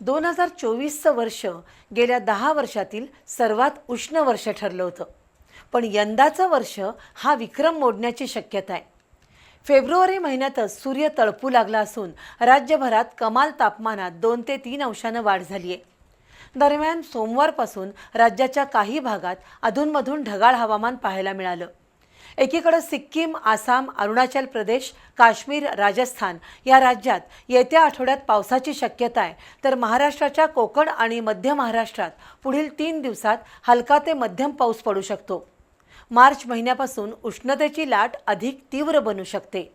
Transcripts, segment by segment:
दोन हजार चोवीसचं वर्ष गेल्या दहा वर्षातील सर्वात उष्ण वर्ष ठरलं होतं. पण यंदाचं वर्ष हा विक्रम मोडण्याची शक्यता आहे. फेब्रुवारी महिन्यातच सूर्य तळपू लागला असून राज्यभरात कमाल तापमानात दोन ते तीन अंशानं वाढ झाली आहे दरम्यान सोमवारपासून राज्याच्या काही भागात अधूनमधून ढगाळ हवामान पाहायला मिळालं. एकीकडे सिक्कीम आसाम अरुणाचल प्रदेश काश्मीर राजस्थान या राज्यात येत्या आठवड्यात पावसाची शक्यता आहे. तर महाराष्ट्राच्या कोकण आणि मध्य महाराष्ट्रात पुढील तीन दिवसात हलका ते मध्यम पाऊस पडू शकतो. मार्च महिन्यापासून उष्णतेची लाट अधिक तीव्र बनू शकते.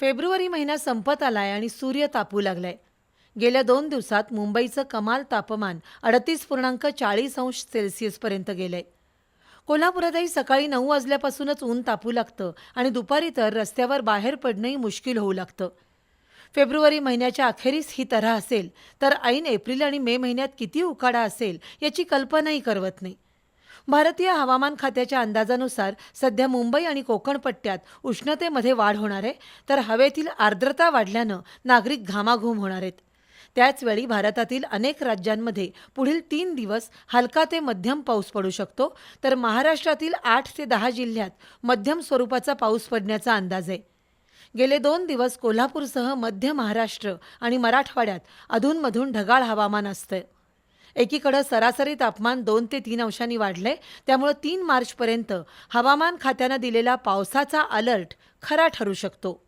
फेब्रुवारी महिना संपत आलाय आणि सूर्य तापू लागलाय. गेल्या दोन दिवसात मुंबईचं कमाल तापमान अडतीस पूर्णांक चाळीस अंश सेल्सिअसपर्यंत गेलंय. कोल्हापुरातही सकाळी नऊ वाजल्यापासूनच ऊन तापू लागतं आणि दुपारी तर रस्त्यावर बाहेर पडणंही मुश्किल होऊ लागतं. फेब्रुवारी महिन्याच्या अखेरीस ही तऱ्हा असेल तर ऐन एप्रिल आणि मे महिन्यात किती उकाडा असेल याची कल्पनाही करवत नाही. भारतीय हवामान खात्याच्या अंदाजानुसार सध्या मुंबई आणि कोकण पट्ट्यात उष्णतेमध्ये वाढ होणार आहे तर हवेतील आर्द्रता वाढल्यानं नागरिक घामाघूम होणार आहेत. त्याचवेळी भारतातील अनेक राज्यांमध्ये पुढील तीन दिवस हलका ते मध्यम पाऊस पडू शकतो. तर महाराष्ट्रातील आठ ते दहा जिल्ह्यात मध्यम स्वरूपाचा पाऊस पडण्याचा अंदाज आहे. गेले दोन दिवस कोल्हापूरसह मध्य महाराष्ट्र आणि मराठवाड्यात अधूनमधून ढगाळ हवामान असतं एकीकडं सरासरी तापमान दोन ते तीन अंशांनी वाढलंय. त्यामुळं तीन मार्चपर्यंत हवामान खात्यानं दिलेला पावसाचा अलर्ट खरा ठरू शकतो.